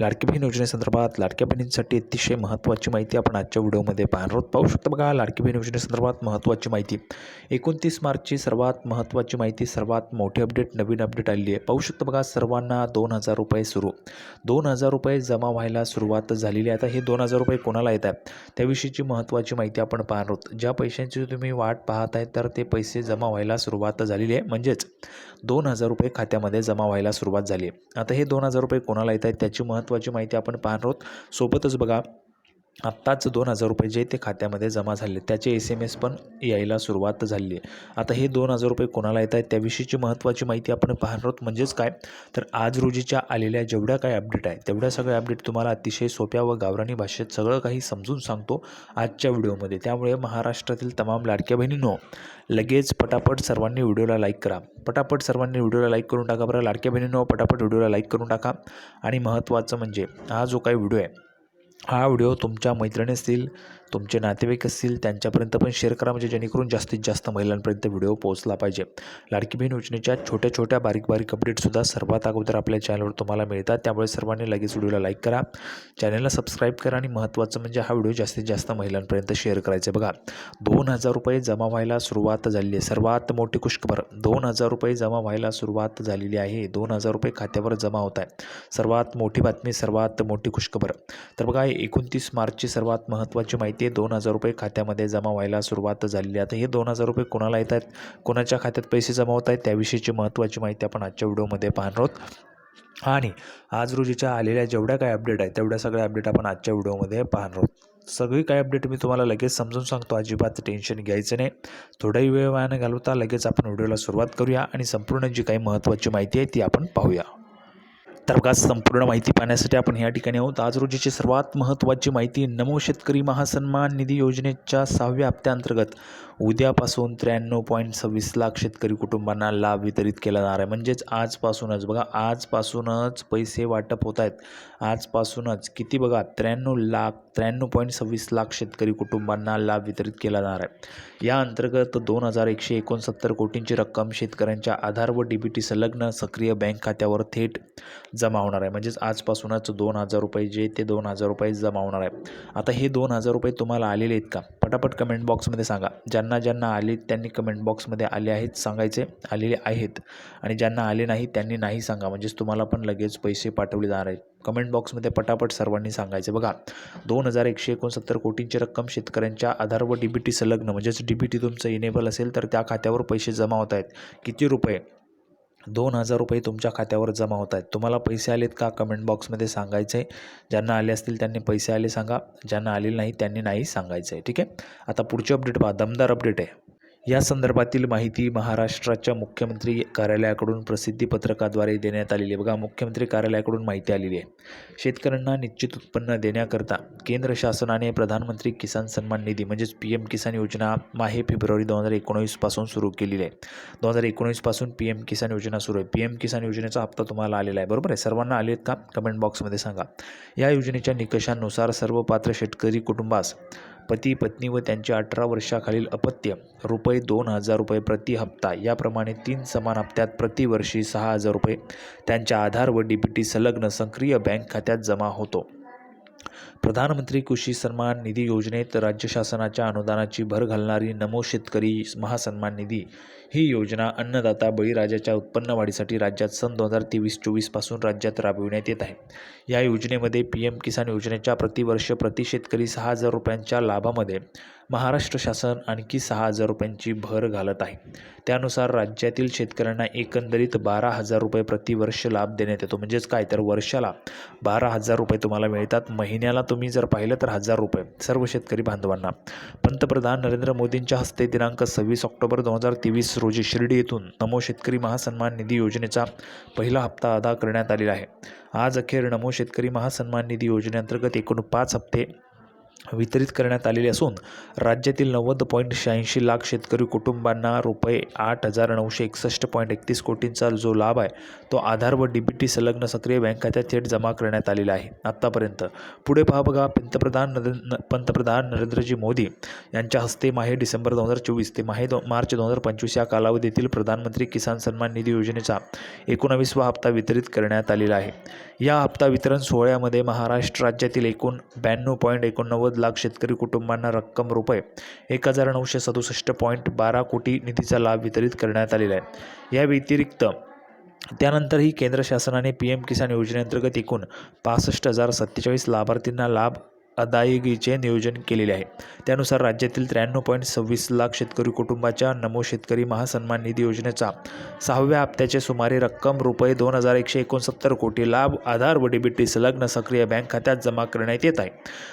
लाडकी बहीण योजनेसंदर्भात लाडक्या बहिणींसाठी अतिशय महत्त्वाची माहिती आपण आजच्या व्हिडिओमध्ये पाहणार आहोत. पाहू शकता बघा लाडकी बहीण योजनेसंदर्भात महत्त्वाची माहिती. एकोणतीस मार्चची सर्वात महत्त्वाची माहिती सर्वात मोठी अपडेट नवीन अपडेट आलेली आहे. पाहू शकता बघा सर्वांना दोन हजार रुपये सुरू. दोन हजार रुपये जमा व्हायला सुरुवात झालेली आहे. आता हे दोन हजार रुपये कोणाला येत आहे त्याविषयीची महत्त्वाची माहिती आपण पाहणार आहोत. ज्या पैशांची तुम्ही वाट पाहत आहे तर ते पैसे जमा व्हायला सुरुवात झालेली आहे. म्हणजेच दोन हजार रुपये खात्यामध्ये जमा व्हायला सुरुवात झाली आहे. आता हे दोन हजार रुपये कोणाला येत आहेत त्याची महत्त्वाची माहिती आपण पाहणार आहोत. सोबतच बघा आत्ताच दोन हजार रुपये जे ते खात्यामध्ये जमा झाले त्याचे एस एम एस पण यायला सुरुवात झाली आहे. आता हे दोन हजार रुपये कोणाला येत आहेत त्याविषयीची महत्त्वाची माहिती आपण पाहणार आहोत. म्हणजेच काय? तर आज रोजीच्या आलेल्या जेवढ्या काही अपडेट आहे तेवढ्या सगळ्या अपडेट तुम्हाला अतिशय सोप्या व गावरानी भाषेत सगळं काही समजून सांगतो आजच्या व्हिडिओमध्ये. त्यामुळे महाराष्ट्रातील तमाम लाडक्या बहिणींनो लगेच पटापट सर्वांनी व्हिडिओला लाईक करा. पटापट सर्वांनी व्हिडिओला लाईक करून टाका बरं. लाडक्या बहिणींनो पटापट व्हिडिओला लाईक करून टाका. आणि महत्त्वाचं म्हणजे हा जो काही व्हिडिओ आहे हा व्हिडिओ तुमच्या मैत्रिणी असतील तुमचे नातेवाईक असतील त्यांच्यापर्यंत पण शेअर करा म्हणजे जेणेकरून जास्तीत जास्त महिलांपर्यंत व्हिडिओ पोहोचला पाहिजे. लाडकी बहीण योजनेच्या छोट्या छोट्या बारीक बारीक अपडेटसुद्धा सर्वात अगोदर आपल्या चॅनलवर तुम्हाला मिळतात. त्यामुळे सर्वांनी लगेच व्हिडिओला लाईक करा. चॅनलला सबस्क्राईब करा आणि महत्त्वाचं म्हणजे हा व्हिडिओ जास्तीत जास्त महिलांपर्यंत शेअर करायचं आहे. बघा दोन हजार रुपये जमा व्हायला सुरुवात झालेली आहे. सर्वात मोठी खुशखबर दोन हजार रुपये जमा व्हायला सुरुवात झालेली आहे. दोन हजार रुपये खात्यावर जमा होत आहे. सर्वात मोठी बातमी सर्वात मोठी खुशखबर. तर बघा एकोणतीस मार्चची सर्वात महत्त्वाची माहिती आहे. दोन हजार रुपये खात्यामध्ये जमा व्हायला सुरुवात झालेली आहे. आता हे दोन हजार रुपये कोणाला येत आहेत कोणाच्या खात्यात पैसे जमा होत आहेत? त्याविषयीची महत्त्वाची माहिती आपण आजच्या व्हिडिओमध्ये पाहणार आहोत. आणि आज रोजीच्या आलेल्या जेवढ्या काय अपडेट आहेत तेवढ्या सगळ्या अपडेट आपण आजच्या व्हिडिओमध्ये पाहणार आहोत. सगळी काय अपडेट मी तुम्हाला लगेच समजून सांगतो. अजिबात टेन्शन घ्यायचं नाही. थोडाही वेळ वायाने घालवता लगेच आपण व्हिडिओला सुरुवात करूया आणि संपूर्ण जी काही महत्त्वाची माहिती आहे ती आपण पाहूया. तर बघा संपूर्ण माहिती पाहण्यासाठी आपण या ठिकाणी आहोत. आज रोजीची सर्वात महत्त्वाची माहिती नमो शेतकरी महासन्मान निधी योजनेच्या सहाव्या हप्त्याअंतर्गत उद्यापासून त्र्याण्णव पॉईंट सव्वीस लाख शेतकरी कुटुंबांना लाभ वितरित केला जाणार आहे. म्हणजेच आजपासूनच बघा आजपासूनच पैसे वाटप होत आहेत. आजपासूनच किती बघा त्र्याण्णव लाख त्र्याण्णव पॉईंट सव्वीस लाख शेतकरी कुटुंबांना लाभ वितरित केला जाणार आहे. या अंतर्गत दोन हजार एकशे एकोणसत्तर कोटींची रक्कम शेतकऱ्यांच्या आधार व डी बी टी संलग्न सक्रिय बँक खात्यावर थेट जमा होणार आहे. म्हणजेच आजपासूनच दोन हजार रुपये जे ते दोन हजार रुपये जमा होणार आहे. आता हे दोन हजार रुपये तुम्हाला आलेले आहेत का? पटापट कमेंट बॉक्समध्ये सांगा. ज्यांना ज्यांना आले त्यांनी कमेंट बॉक्समध्ये आले आहेत सांगायचे आलेले आहेत. आणि ज्यांना आले नाही त्यांनी नाही सांगा. म्हणजेच तुम्हाला पण लगेच पैसे पाठवले जाणार आहेत. कमेंट बॉक्समध्ये पटापट सर्वांनी सांगायचे. बघा दोन हजार एकशे एकोणसत्तर कोटींची रक्कम शेतकऱ्यांच्या आधार व डी बी टी संलग्न म्हणजेच डी बी टी तुमचं इनेबल असेल तर त्या खात्यावर पैसे जमा होत आहेत. किती रुपये? दोन हजार रुपये तुमच्या खात्यावर जमा होत आहेत तुम्हाला पैसे आलेत का? कमेंट बॉक्समध्ये सांगायचं आहे ज्यांना आले असतील त्यांनी पैसे आले सांगा. ज्यांना आलेले नाही त्यांनी नाही सांगायचं आहे ठीक आहे? आता पुढची अपडेट पहा. दमदार अपडेट आहे. या संदर्भातील माहिती महाराष्ट्राच्या मुख्यमंत्री कार्यालयाकडून प्रसिद्धीपत्रकाद्वारे देण्यात आलेली आहे. बघा मुख्यमंत्री कार्यालयाकडून माहिती आलेली आहे. शेतकऱ्यांना निश्चित उत्पन्न देण्याकरता केंद्र शासनाने प्रधानमंत्री किसान सन्मान निधी म्हणजेच पी एम किसान योजना माहे फेब्रुवारी दोन हजार एकोणवीसपासून सुरू केलेली आहे. दोन हजार एकोणीसपासून पी एम किसान योजना सुरू आहे. पी एम किसान योजनेचा हप्ता तुम्हाला आलेला आहे. बरोबर आहे? सर्वांना आले आहेत का? कमेंट बॉक्समध्ये सांगा. या योजनेच्या निकषांनुसार सर्व पात्र शेतकरी कुटुंबास पती पत्नी व त्यांच्या अठरा वर्षाखालील अपत्य. रुपये दोन हजार रुपये प्रति हप्ता. याप्रमाणे तीन समान हप्त्यात प्रतिवर्षी सहा हजार रुपये. त्यांच्या आधार व डी बी टी संलग्न सक्रिय बँक खात्यात जमा होतो. प्रधानमंत्री कृषी सन्मान निधी योजनेत राज्य शासनाच्या अनुदानाची भर घालणारी नमो शेतकरी महासन्मान निधी. ही योजना अन्नदाता बळीराजाच्या उत्पन्न वाढीसाठी राज्यात सन दोन हजार तेवीस चोवीसपासून राज्यात राबविण्यात येत आहे. या योजनेमध्ये पी एम किसान योजनेच्या प्रतिवर्ष प्रति शेतकरी सहा हजार रुपयांच्या लाभामध्ये महाराष्ट्र शासन आणखी सहा हजार रुपयांची भर घालत आहे. त्यानुसार राज्यातील शेतकऱ्यांना एकंदरीत बारा हजार रुपये प्रतिवर्ष लाभ देण्यात येतो. म्हणजेच काय? तर वर्षाला बारा हजार रुपये तुम्हाला मिळतात. महिन्या महिन्याला तुम्ही जर पाहिलं तर हजार रुपये सर्व शेतकरी बांधवांना. पंतप्रधान नरेंद्र मोदींच्या हस्ते दिनांक सव्वीस ऑक्टोबर दोन हजार तेवीस रोजी शिर्डी येथून नमो शेतकरी महासन्मान निधी योजनेचा पहिला हप्ता अदा करण्यात आलेला आहे. आज अखेर नमो शेतकरी महासन्मान निधी योजनेअंतर्गत एकूण पाच हप्ते वितरित करण्यात आलेली असून राज्यातील नव्वद पॉईंट शहाऐंशी लाख शेतकरी कुटुंबांना रुपये आठ हजार नऊशे एकसष्ट पॉईंट एकतीस कोटींचा जो लाभ आहे तो आधार व डी बी टी संलग्न सक्रिय बँक खात्यात थेट जमा करण्यात आलेला आहे. आत्तापर्यंत पुढे पहा बघा पंतप्रधान नरेंद्र पंतप्रधान नरेंद्रजी मोदी यांच्या हस्ते माहे डिसेंबर दोन हजार चोवीस ते माहे दो मार्च दोन हजार पंचवीस या कालावधीतील प्रधानमंत्री किसान सन्मान निधी योजनेचा एकोणावीसवा हप्ता वितरित करण्यात आलेला आहे. या हप्ता वितरण सोहळ्यामध्ये महाराष्ट्र राज्यातील एकूण ब्याण्णव पॉईंट एकोणनव्वद लाख शेतकरी कुटुंबांना रक्कम रुपये एक हजार नऊशे सदुसष्ट पॉईंट बारा कोटी निधीचा लाभ वितरित करण्यात आलेला आहे. या व्यतिरिक्त त्यानंतरही केंद्र शासनाने पी एम किसान योजनेअंतर्गत एकूण पासष्ट हजार सत्तेचाळीस लाभार्थींना लाभ अदायगीचे नियोजन केलेले आहे. त्यानुसार राज्यातील त्र्याण्णव पॉईंट सव्वीस लाख शेतकरी कुटुंबाच्या नमो शेतकरी महासन्मान निधी योजनेचा सहाव्या हप्त्याचे सुमारे रक्कम रुपये दोन हजार एकशे एकोणसत्तर कोटी लाभ आधार व डीबीटी संलग्न सक्रिय बँक खात्यात जमा करण्यात येत आहे.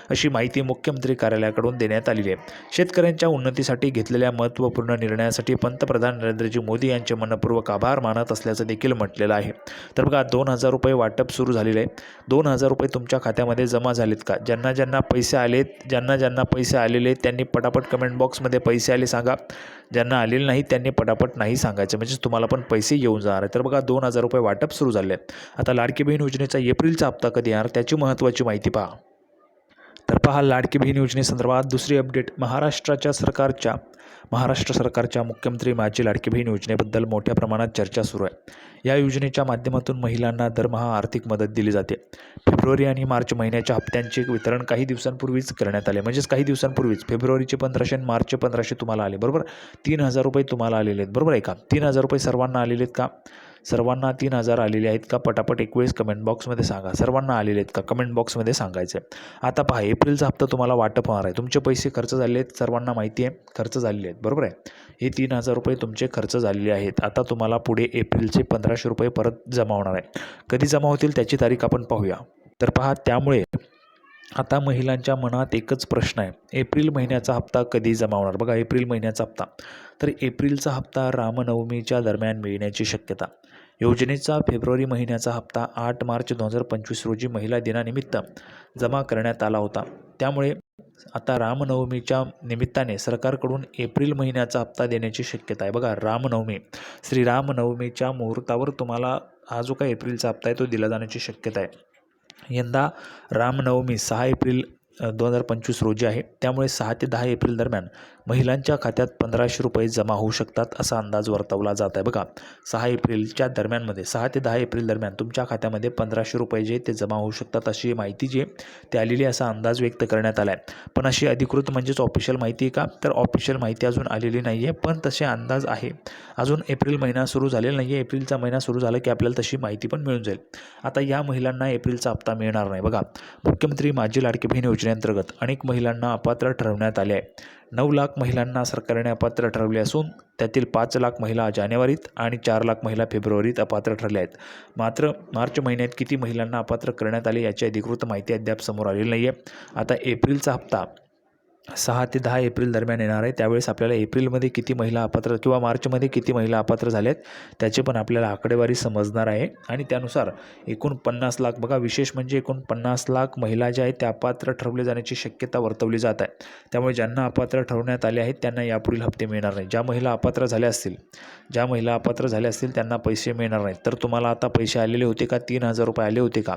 अशी माहिती मुख्यमंत्री कार्यालयाकडून देण्यात आलेली आहे. शेतकऱ्यांच्या उन्नतीसाठी घेतलेल्या महत्त्वपूर्ण निर्णयासाठी पंतप्रधान नरेंद्रजी मोदी यांचे मनपूर्वक आभार मानत असल्याचं देखील म्हटलेलं आहे. तर बघा दोन हजार रुपये वाटप सुरू झालेलं आहे. दोन हजार रुपये तुमच्या खात्यामध्ये जमा झालेत का? ज्यांना ज्यांना ज्यांना पैसे आलेत ज्यांना ज्यांना पैसे आलेले आहेत त्यांनी पटापट कमेंट बॉक्समध्ये पैसे आले सांगा. ज्यांना आलेले नाही त्यांनी पटापट नाही सांगायचं. म्हणजेच तुम्हाला पण पैसे येऊन जाणार आहे तर बघा दोन हजार रुपये वाटप सुरू झाले आहे आता लाडकी बहीण योजनेचा एप्रिलचा हप्ता कधी येणार? त्याची महत्त्वाची माहिती पहा. तर पहा लाडकी बहीण योजनेसंदर्भात दुसरी अपडेट. महाराष्ट्राच्या सरकारच्या महाराष्ट्र सरकारच्या मुख्यमंत्री माझी लाडकी बहीण योजनेबद्दल मोठ्या प्रमाणात चर्चा सुरू आहे. या योजनेच्या माध्यमातून महिलांना दरमहा आर्थिक मदत दिली जाते. फेब्रुवारी आणि मार्च महिन्याच्या हप्त्यांचे वितरण काही दिवसांपूर्वीच करण्यात आले. म्हणजेच काही दिवसांपूर्वीच. फेब्रुवारीचे पंधराशे आणि मार्चचे पंधराशे तुम्हाला आले. बरोबर? तीन हजार रुपये तुम्हाला आलेले आहेत. बरोबर आहे का? तीन हजार रुपये सर्वांना आलेले आहेत का? सर्वांना तीन हजार आलेले आहेत का? पटापट एकवेळेस कमेंट बॉक्समध्ये सांगा. सर्वांना आलेले आहेत का? कमेंट बॉक्समध्ये सांगायचं आहे आता पहा एप्रिलचा हप्ता तुम्हाला वाटप होणार आहे. तुमचे पैसे खर्च झाले आहेत. सर्वांना माहिती आहे खर्च झालेले आहेत. बरोबर आहे? हे तीन हजार रुपये तुमचे खर्च झालेले आहेत. आता तुम्हाला पुढे एप्रिलचे पंधराशे रुपये परत जमा होणार आहे. कधी जमा होतील त्याची तारीख आपण पाहूया. तर पहा त्यामुळे आता महिलांच्या मनात एकच प्रश्न आहे. एप्रिल महिन्याचा हप्ता कधी जमा होणार बघा एप्रिल महिन्याचा हप्ता. तर एप्रिलचा हप्ता रामनवमीच्या दरम्यान मिळण्याची शक्यता. योजनेचा फेब्रुवारी महिन्याचा हप्ता आठ मार्च दोन हजार पंचवीस रोजी महिला दिनानिमित्त जमा करण्यात आला होता. त्यामुळे आता रामनवमीच्या निमित्ताने सरकारकडून एप्रिल महिन्याचा हप्ता देण्याची शक्यता आहे. बघा रामनवमी. श्रीरामनवमीच्या मुहूर्तावर तुम्हाला हा जो काही एप्रिलचा हप्ता आहे तो दिला जाण्याची शक्यता आहे. यंदा रामनवमी सहा एप्रिल दोन हजार पंचवीस रोजी आहे. त्यामुळे सहा ते दहा एप्रिल दरम्यान महिलांच्या खात्यात पंधराशे रुपये जमा होऊ शकतात असा अंदाज वर्तवला जात आहे बघा सहा एप्रिलच्या दरम्यानमध्ये सहा ते दहा एप्रिल दरम्यान तुमच्या खात्यामध्ये पंधराशे रुपये जे ते जमा होऊ शकतात अशी माहिती जी ते आलेली असा अंदाज व्यक्त करण्यात आला आहे पण अशी अधिकृत म्हणजेच ऑफिशियल माहिती आहे का? तर ऑफिशियल माहिती अजून आलेली नाही आहे पण तसे अंदाज आहे. अजून एप्रिल महिना सुरू झालेला नाही आहे एप्रिलचा महिना सुरू झाला की आपल्याला तशी माहिती पण मिळून जाईल. आता या महिलांना एप्रिलचा हप्ता मिळणार नाही. बघा मुख्यमंत्री माझी लाडकी बहीण योजनेअंतर्गत अनेक महिलांना अपात्र ठरवण्यात आले आहे. नऊ लाख महिलांना सरकारने अपात्र ठरवले असून त्यातील पाच लाख महिला जानेवारीत आणि चार लाख महिला फेब्रुवारीत अपात्र ठरल्या आहेत. मात्र मार्च महिन्यात किती महिलांना अपात्र करण्यात आले याची अधिकृत माहिती अद्याप समोर आलेली नाही आहे आता एप्रिलचा हप्ता सहा ते दहा एप्रिल दरम्यान येणार आहे. त्यावेळेस आपल्याला एप्रिलमध्ये किती महिला अपात्र किंवा मार्चमध्ये किती महिला अपात्र झाल्यात त्याचे पण आपल्याला आकडेवारी समजणार आहे. आणि त्यानुसार एकूण पन्नास लाख बघा विशेष म्हणजे एकूण पन्नास लाख महिला ज्या आहेत त्या अपात्र ठरवले जाण्याची शक्यता वर्तवली जात आहे. त्यामुळे ज्यांना अपात्र ठरवण्यात आले आहेत त्यांना यापुढील हप्ते मिळणार नाही. ज्या महिला अपात्र झाल्या असतील ज्या महिला अपात्र झाल्या असतील त्यांना पैसे मिळणार नाहीत. तर तुम्हाला आता पैसे आलेले होते का? तीन हजार रुपये आले होते का?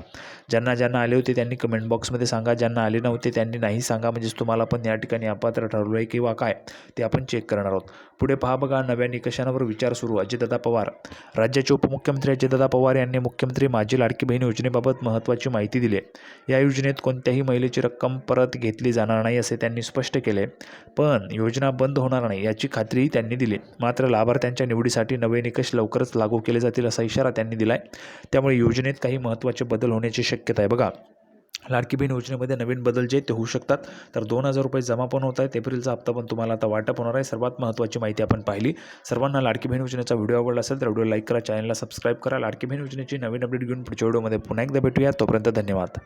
ज्यांना ज्यांना आले होते त्यांनी कमेंट बॉक्समध्ये सांगा. ज्यांना आले नव्हते त्यांनी नाही सांगा. म्हणजेच तुम्हाला पण या ठिकाणी अपात्र ठरलो आहे किंवा काय ते आपण चेक करणार आहोत. पुढे पहा बघा नव्या निकषांवर विचार सुरू. अजितदादा पवार. राज्याचे उपमुख्यमंत्री अजितदादा पवार यांनी मुख्यमंत्री माझी लाडकी बहीण योजनेबाबत महत्त्वाची माहिती दिली या योजनेत कोणत्याही महिलेची रक्कम परत घेतली जाणार नाही असे त्यांनी स्पष्ट केले. पण योजना बंद होणार नाही याची खात्रीही त्यांनी दिली. मात्र लाभार्थ्यांच्या निवडीसाठी नवे निकष लवकरच लागू केले जातील असा इशारा त्यांनी दिला आहे त्यामुळे योजनेत काही महत्त्वाचे बदल होण्याची शक्यता आहे. बघा लाडकी बहीण योजनेमध्ये नवीन बदल जे ते होऊ शकतात. तर दोन हजार रुपये जमा पण होत आहेत एप्रिलचा हप्ता पण तुम्हाला आता वाटप होणार आहे. सर्वात महत्त्वाची माहिती आपण पाहिली. सर्वांना लाडकी बहीण योजनेचा व्हिडिओ आवडला असेल तर व्हिडिओ लाईक करा चॅनलला सबस्क्राईब करा. लाडकी बहीण योजनेची नवीन अपडेट घेऊन पुढच्या व्हिडिओमध्ये पुन्हा एकदा भेटूया. तोपर्यंत धन्यवाद.